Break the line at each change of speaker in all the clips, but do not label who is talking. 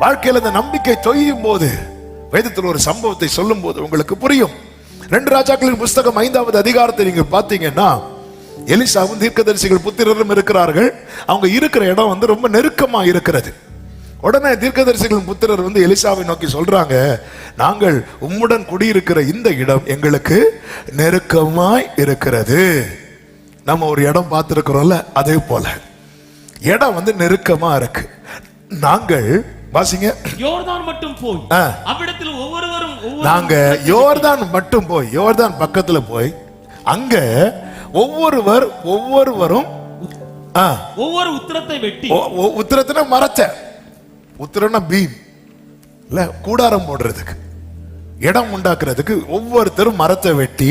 வாழ்க்கையில் இந்த நம்பிக்கை தொய்யும் போது வேதத்தில் ஒரு சம்பவத்தை சொல்லும் போது உங்களுக்கு புரியும். ரெண்டு ராஜாக்களின் புஸ்தகம் ஐந்தாவது அதிகாரத்தை நீங்க பாத்தீங்கன்னா எலிசாவும் தீர்க்கதரிசிகள் புத்திரரும் இருக்கிறார்கள். அவங்க இருக்கிற இடம் வந்து ரொம்ப நெருக்கமா இருக்கிறது. உடனே தீர்க்கதரிசிகளின் புத்திரர் வந்து எலிசாவை நோக்கி சொல்றாங்க நாங்கள் உம்முடன் குடியிருக்கிற இந்த இடம் எங்களுக்கு நெருக்கமாய் இருக்கிறது. நம்ம ஒரு இடம் பார்த்துருக்கிறோம்ல அதே போல. இடம் வந்து நெருக்கமா இருக்கு. நாங்கள் வாசிங்க.
யோர்தான் மட்டும் போய். அவ்விடத்தில் ஒவ்வொருவரும் ஒவ்வொரு
நாங்க யோர்தான் மட்டும் போய் யோர்தான் பக்கத்துல போய் அங்க ஒவ்வொருவர் ஒவ்வொருவரும் ஆ,
ஒவ்வொரு உத்தரத்தை வெட்டி.
உத்திரத்தின மரத்தை உத்திரம்னா பீம் இல்ல கூடாரம் போடுறதுக்கு. இடம் உண்டாக்குறதுக்கு ஒவ்வொருத்தரும் மரத்தை வெட்டி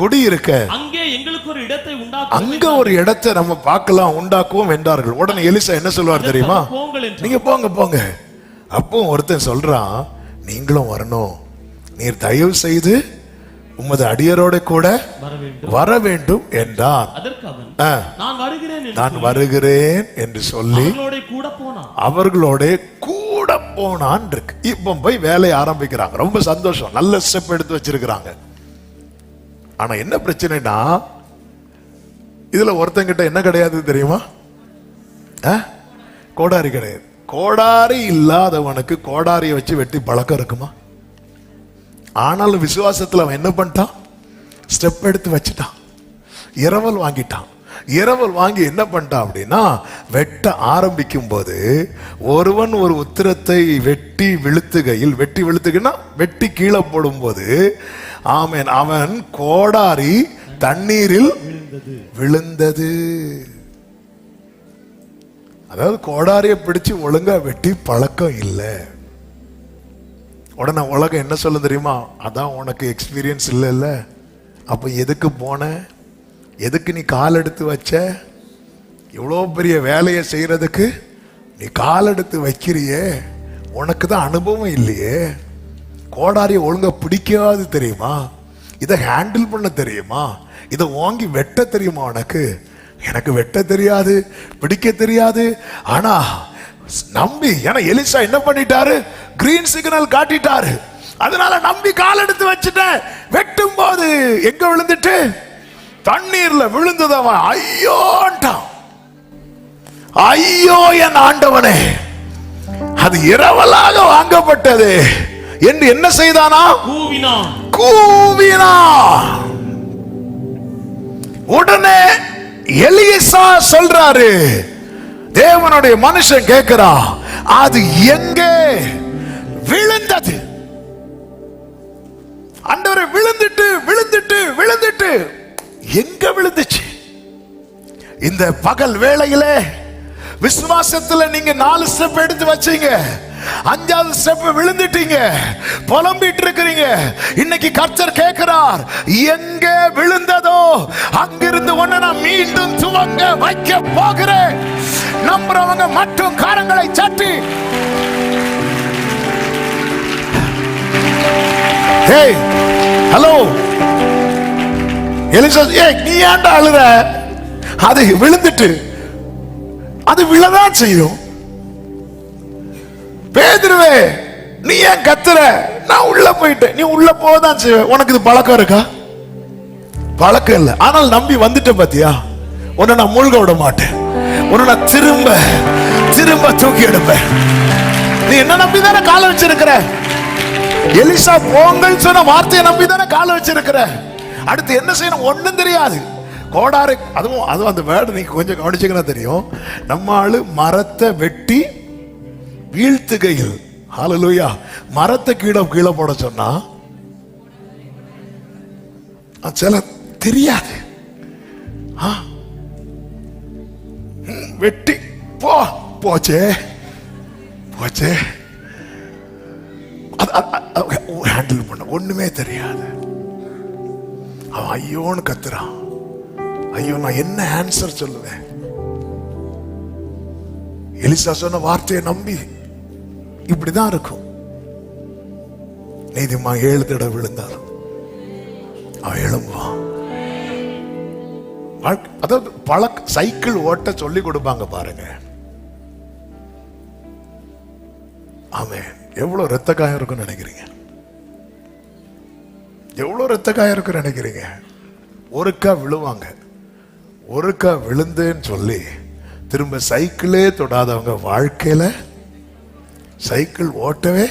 குடியிருக்க. அங்கே எங்களுக்கு ஒரு இடத்தை
அங்க ஒரு இடத்தை நம்ம பார்க்கலாம் உண்டாக்குவோம் என்றார்கள். உடனே எலிசா என்ன சொல்லுவார் தெரியுமா? நீங்க போங்க போங்க. அப்போ ஒருத்தன் சொல்றான் நீங்களும் வரணும். நீர் தயவு செய்து உமது அடியரோட கூட
வர வேண்டும்
என்றான்.
நான் வருகிறேன் என்று
சொல்லி
அவர்களோட கூட போனான்
கூட போனான் இருக்கு இப்போ போய் வேலையை ஆரம்பிக்கிறாங்க. ரொம்ப சந்தோஷம். நல்ல ஸ்டெப் எடுத்து வச்சிருக்கிறாங்க. ஆனா என்ன பிரச்சனைனா இதுல ஒருத்தங்கிட்ட என்ன கிடையாது தெரியுமா? ஆ? கோடாரி கிடையாது. கோடாரி இல்லாதவனுக்கு கோடாரியை வச்சு வெட்டி பழக்கம் இருக்குமா? ஆனாலும் விசுவாசத்தில் அவன் என்ன பண்ணிட்டான்? ஸ்டெப் எடுத்து வச்சுட்டான். இரவல் வாங்கிட்டான். இரவல் வாங்கி என்ன பண்ணிட்டான் அப்படின்னா வெட்ட ஆரம்பிக்கும் போது ஒருவன் ஒரு உத்திரத்தை வெட்டி விழுத்துகையில் வெட்டி விழுத்துகைன்னா வெட்டி கீழே போடும்போது ஆமேன் அவன் கோடாரி தண்ணீரில் விழுந்தது. அதாவது கோடாரியை பிடிச்சு ஒழுங்கா வெட்டி பழக்கம் இல்லை. உடனே உலகம் என்ன சொல்ல தெரியுமா? அதான் உனக்கு எக்ஸ்பீரியன்ஸ் இல்லைல்ல. அப்போ எதுக்கு போனேன் எதுக்கு நீ கால் எடுத்து வச்ச? இவ்வளோ பெரிய வேலையை செய்கிறதுக்கு நீ கால் எடுத்து வைக்கிறியே. உனக்கு தான் அனுபவம் இல்லையே. கோடாரி ஒழுங்கா பிடிக்காது தெரியுமா? இதை ஹேண்டில் பண்ண தெரியுமா? இதை வாங்கி வெட்ட தெரியுமா உனக்கு? எனக்கு வெட்ட தெரியாது பிடிக்க தெரியாது. ஆனா நம்பி ஏன்னா எலிசா என்ன பண்ணிட்டாரு? கிரீன் சிக்னல் காட்டிட்டாரு. அதனால நம்பி கால் எடுத்து வச்சுட்டேன். வெட்டும் போது எங்க விழுந்துட்டு? தண்ணீர்ல விழுந்தது அவன் ஐயோன்ட்டான். ஐயோ என் ஆண்டவனே. அது இரவலாக வாங்கப்பட்டது. என்று என்ன செய்தானா?
கூவினான்.
கூவினா உடனே எலியசா சொல்றாரு. தேவனுடைய மனுஷன் கேட்கிறா அது எங்கே? விழுந்தது. ஆண்டவரே விழுந்துட்டு விழுந்துட்டு விழுந்துட்டு. எங்க விழுந்துச்சு? இந்த பகல் வேளையில விசுவாசத்துல நீங்க நாலு ஸ்டெப் எடுத்து வச்சீங்க. அஞ்சாவது ஸ்டெப் விழுந்துட்டீங்க. புலம்பிட்டு இருக்கிறீங்க. இன்னைக்கு கர்த்தர் கேட்கிறார் எங்க விழுந்ததோ அங்கிருந்து ஒண்ணு நான் மீண்டும் துவங்க வைக்க போகிறேன். நம்புறவங்க மட்டும் காரங்களை சட்டி. ஹேய் ஹலோ எலிசா ஏய் நீ ஏன்டா அழுற? அது விழுந்துட்டு அது விழதான் செய்யும். பேதுருவே நீ ஏன் கத்துற? நான் உள்ள போயிட்டேன். நீ உள்ள போதான் செய்வ. உனக்கு இது பழக்கம் இருக்கா? பழக்கம் இல்லை. ஆனால் நம்பி வந்துட்ட பாத்தியா? உன்னை நான் மூழ்க விட மாட்டேன். உன்னை நான் திரும்ப திரும்ப தூக்கி எடுப்பேன். நீ என்ன நம்பி தானே காலை வச்சிருக்கிற? எலிசா போங்கன்னு சொன்ன வார்த்தையை நம்பி தானே காலை வச்சிருக்கிற? அடுத்து என்ன செய்யணும்? ஒன்றும் தெரியாது. கோடாறு அதுவும் அதுவும் அந்த வேர்டு நீங்க கொஞ்சம் கவனிச்சீங்கன்னா தெரியும். நம்ம ஆளு மரத்தை வெட்டி வீழ்த்துகையில் ஹாலலூயா மரத்தை கீழே கீழே போட சொன்னா சில தெரியாது. வெட்டி போ போச்சே போச்சே. ஹேண்டில் பண்ண. ஒண்ணுமே தெரியாது. அவன் ஐயோன்னு கத்துறான். ஐயோ நான் என்ன ஆன்சர் சொல்லுவேன்? எலிசா சொன்ன வார்த்தையை நம்பி இப்படிதான் இருக்கும். நீதிமா ஏழு தடவை விழுந்தார் அவன் எழும்புவான். அதாவது பழக்க சைக்கிள் ஓட்ட சொல்லி கொடுப்பாங்க பாருங்க. ஆமே எவ்வளவு ரத்த காயம் இருக்கும்னு நினைக்கிறீங்க? எவ்வளோ ரத்த காயம் இருக்குன்னு நினைக்கிறீங்க? ஒருக்கா விழுவாங்க. ஒருக்கா விழுந்தேன்னு சொல்லி திரும்ப சைக்கிளே தொடாதவங்க வாழ்க்கையில சைக்கிள் ஓட்டவே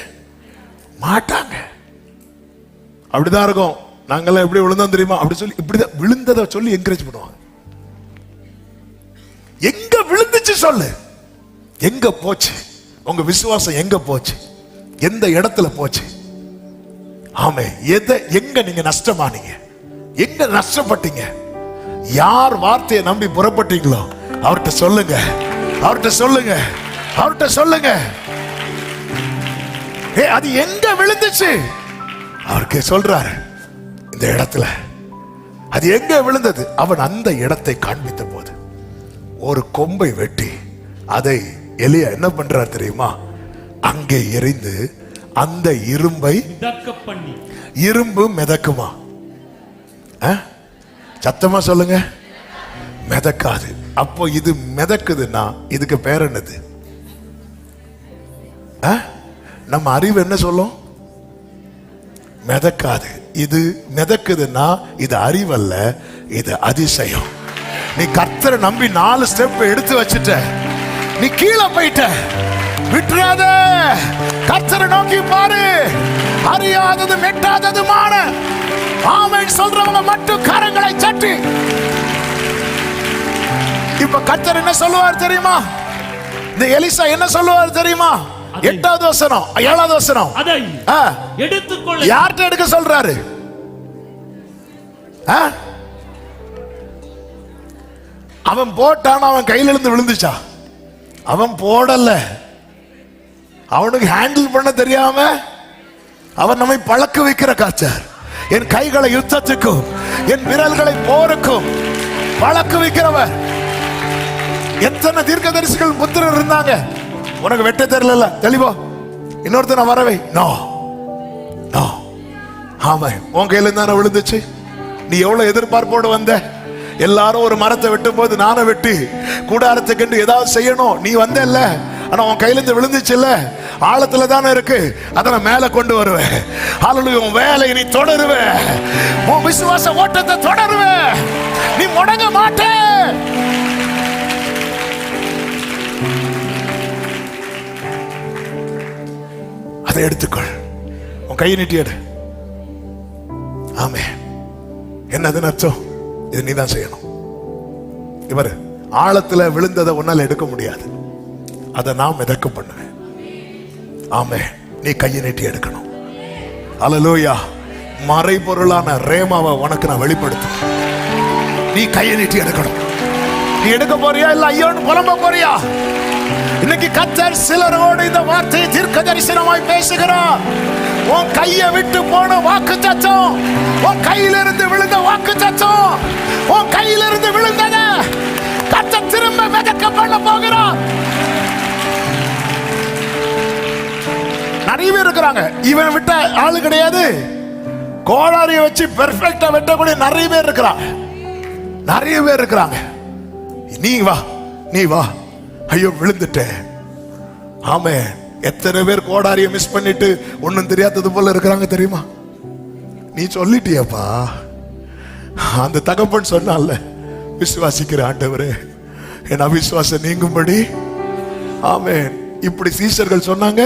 மாட்டாங்க. அப்படிதான் இருக்கும். நாங்கெல்லாம் எப்படி விழுந்தோம் தெரியுமா? அப்படி சொல்லி இப்படிதான் விழுந்ததை சொல்லி என்கரேஜ் பண்ணுவாங்க. எங்க விழுந்துச்சு சொல்லு. எங்க போச்சு? உங்க விசுவாசம் எங்க போச்சு? எந்த இடத்துல போச்சு? ஆமே எதை எங்க நீங்க நஷ்டமானீங்க? எங்க நஷ்டப்பட்டீங்க? யார் வார்த்தையை நம்பி புறப்பட்டீங்களோ அவர்கிட்ட சொல்லுங்க. அவர்கிட்ட சொல்லுங்க. அவர்கிட்ட சொல்லுங்க. ஏ அது எங்க விழுந்துச்சு? அவருக்கு சொல்றாரு இந்த இடத்துல. அது எங்க விழுந்தது? அவன் அந்த இடத்தை காண்பித்த போது ஒரு கொம்பை வெட்டி அதை எலியா என்ன பண்றார் தெரியுமா? அங்கே எரிந்து அந்த இரும்பை இரும்பு மிதக்குமா? சத்தமா சொல்லுங்க. மிதக்காது. அப்போ இது மிதக்குதுன்னா இதுக்கு பேர் என்னது? நம்ம அறிவு என்ன சொல்லும்? மிதக்காது. இது மிதக்குதுன்னா இது அறிவல்ல இது அதிசயம். நீ கர்த்தரை நம்பி நாலு ஸ்டெப் எடுத்து வச்சுட்ட. நீ கீழே போயிட்ட. விட்டுறாத. கர்த்தரை நோக்கி பாரு. அறியாதது மெட்டாததுமான ஆமென் சொல்றவங்க மட்டும் கரங்களை சட்டி இப்ப கர்த்தர் என்ன சொல்லுவார் தெரியுமா? இந்த எலிசா என்ன சொல்லுவார் தெரியுமா? எட்டாவது வசனம் ஏழாவது வசனம்.
அதை எடுத்துக்கொள்ள
யார்கிட்ட எடுக்க சொல்றாரு? ஆ? அவன் போட்டான் அவன் கையில இருந்து விழுந்துச்சா அவன் போடல. அவனுக்கு ஹேண்டில் பண்ண தெரியாம அவன் நம்மை பழக்க வைக்கிற காச்சார் என் கைகளை யுத்தத்துக்கும் என் விரல்களை போருக்கும் பழக்க வைக்கிறவர். எத்தனை தீர்க்கதரிசிகள் புத்திரர் இருந்தாங்க? உனக்கு வெட்ட தெரியல தெளிவோ. இன்னொருத்தனை வரவை. நோ. நோ. ஆமா உன் கையில தானே விழுந்துச்சு? நீ எவ்வளவு எதிர்பார்ப்போடு வந்த? எல்லாரும் ஒரு மரத்தை வெட்டும் போது நானும் வெட்டி கூடாரத்தை கண்டு ஏதாவது செய்யணும். நீ வந்தல்ல? ஆனா உன் கையிலிருந்து விழுந்துச்சு இல்ல? ஆழத்துல தானே இருக்கு. அதை நான் மேல கொண்டு வருவேன். அல்லது உன் வேலையை நீ தொடருவ உன் விசுவாச ஓட்டத்தை தொடருவ நீ முடங்க மாட்டே. அதை எடுத்துக்கொள். உன் கையை நீட்டி எடு. ஆமே என்னதுன்னு அர்த்தம்? இது நீ தான் செய்யணும். இவர் ஆழத்துல விழுந்ததை உன்னால எடுக்க முடியாது. அதை நான் மிதக்க பண்ணுவேன். ஆமே நீ கையை நீட்டி எடுக்கணும். அலலோயா மறைபொருளான ரேமாவை உனக்கு நான் வெளிப்படுத்தும் நீ கையை நீட்டி எடுக்கணும். நீ எடுக்க போறியா? இல்ல ஐயோன்னு புலம்ப போறியா? இன்னைக்கு கத்தர் சிலரோடு இந்த வார்த்தையை தீர்க்க தரிசனமாய் பேசுகிறார். உன் கையை விட்டு போன வாக்கு சச்சம் உன் கையிலிருந்து விழுந்த வாக்கு சச்சம் உன் கையிலிருந்து விழுந்தத கத்த திரும்ப மிதக்க பண்ண போகிறார். நிறைய பேர் இருக்கிறாங்க. இவன் விட்ட ஆளு கிடையாது. கோளாரியை வச்சு பெர்ஃபெக்டா வெட்டக்கூடிய நிறைய பேர் இருக்கிறாங்க நிறைய பேர் இருக்கிறாங்க. நீ வா நீ வா. ஐயோ விழுந்துட்டேன் ஆமே எத்தனை பேர் கோடாரியை மிஸ் பண்ணிட்டு ஒண்ணும் தெரியாதது போல இருக்கிறாங்க தெரியுமா? நீ சொல்லிட்டியப்பா. அந்த தகப்பன் சொன்னால விசுவாசிக்கிற ஆண்டவரே என் அவிசுவாசம் நீங்கும்படி. ஆமே இப்படி சீசர்கள் சொன்னாங்க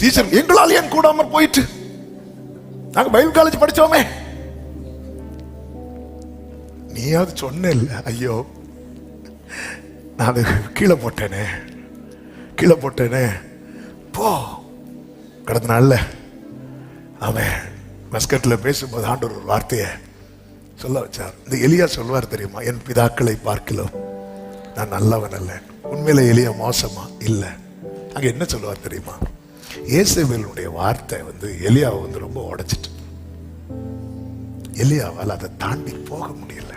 சீசர் எங்களால் ஏன் கூடாம போயிட்டு நாங்க பைபிள் காலேஜ் படிச்சோமே. நீயாவது சொன்ன ஐயோ நான் அது கீழே போட்டேனே கீழே போட்டேனே. போ. கடந்த நாள்ல அவன் மஸ்கட்ல பேசும்போது ஆண்டவர் ஒரு வார்த்தையை சொல்ல வச்சார். இந்த எலியா சொல்வார் தெரியுமா என் பிதாக்களை பார்க்கலாம் நான் நல்லவன் அல்ல. உண்மையில எலியா மோசமா? இல்லை. அங்க என்ன சொல்லுவார் தெரியுமா? இயேசுவனுடைய வார்த்தை வந்து எலியாவை வந்து ரொம்ப உடைச்சிட்டு. எலியாவால் அதை தாண்டி போக முடியல.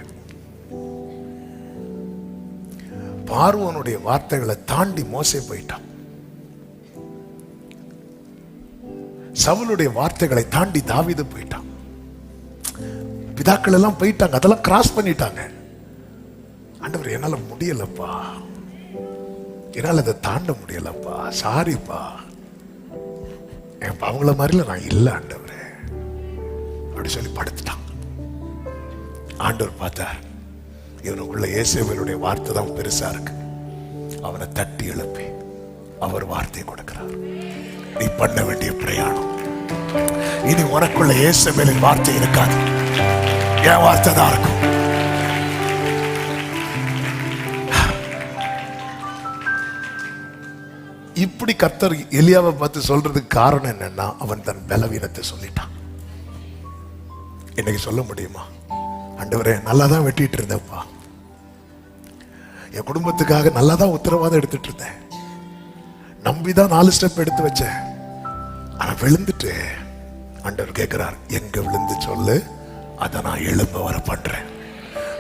பார்வனுடைய வார்த்தைகளை தாண்டி மோசே போயிட்டான். சவுளுடைய வார்த்தைகளை தாண்டி தாவிது போயிட்டான். பிதாக்கள் எல்லாம் போயிட்டாங்க அதெல்லாம் கிராஸ் பண்ணிட்டாங்க. ஆண்டவர் என்னால முடியலப்பா. என்னால அதை தாண்ட முடியலப்பா. சாரிப்பா என் அவங்கள மாதிரில நான் இல்லை ஆண்டவரே. அப்படி சொல்லி படுத்துட்டான். ஆண்டவர் பார்த்தார் இவனுக்குள்ள இயேசுவனுடைய வார்த்தை தான் பெருசா இருக்கு. அவனை தட்டி எழுப்பி அவர் வார்த்தை கொடுக்கிறார். நீ பண்ண வேண்டிய பிரயாணம். இனி உனக்குள்ள இயேசுவேலின் வார்த்தை இருக்காது. என் வார்த்தை தான் இருக்கும். இப்படி கர்த்தர் எலியாவை பார்த்து சொல்றதுக்கு காரணம் என்னன்னா அவன் தன் பலவீனத்தை சொல்லிட்டான். இன்னைக்கு சொல்ல முடியுமா? அண்டவரே நல்லா தான் வெட்டிட்டு இருந்தேன்ப்பா. என் குடும்பத்துக்காக நல்லா தான் உத்தரவாதம் எடுத்துட்டு இருந்தேன். நம்பி தான் நாலு ஸ்டெப் எடுத்து வச்சேன். ஆனா விழுந்துட்டு அண்டவர் கேட்கிறார் எங்க விழுந்து சொல்லு அதை நான் எழும்ப வர பண்றேன்.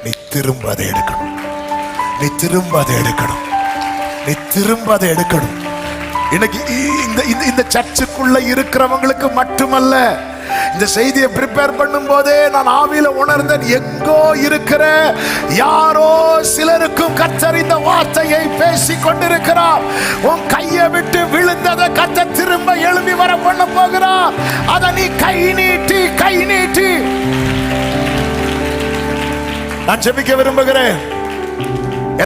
நீ திரும்ப அதை எடுக்கணும். நீ திரும்ப அதை எடுக்கணும். நீ திரும்ப அதை எடுக்கணும். இன்னைக்கு இந்த இந்த இந்த சர்ச்சுக்குள்ள இருக்கிறவங்களுக்கு மட்டுமல்ல இந்த செய்தியை ப்ரிப்பேர் பண்ணும் போதே நான் ஆவியில உணர்ந்தேன் எங்கோ இருக்கிற யாரோ சிலருக்கும் கத்தர் இந்த வார்த்தையை பேசி கொண்டிருக்கிறார். உன் கையை விட்டு விழுந்ததை கத்த திரும்ப எழும்பி வர பண்ண போகிறார். அதை நீ கை நீட்டி கை நீட்டி. நான் ஜெபிக்க விரும்புகிறேன்.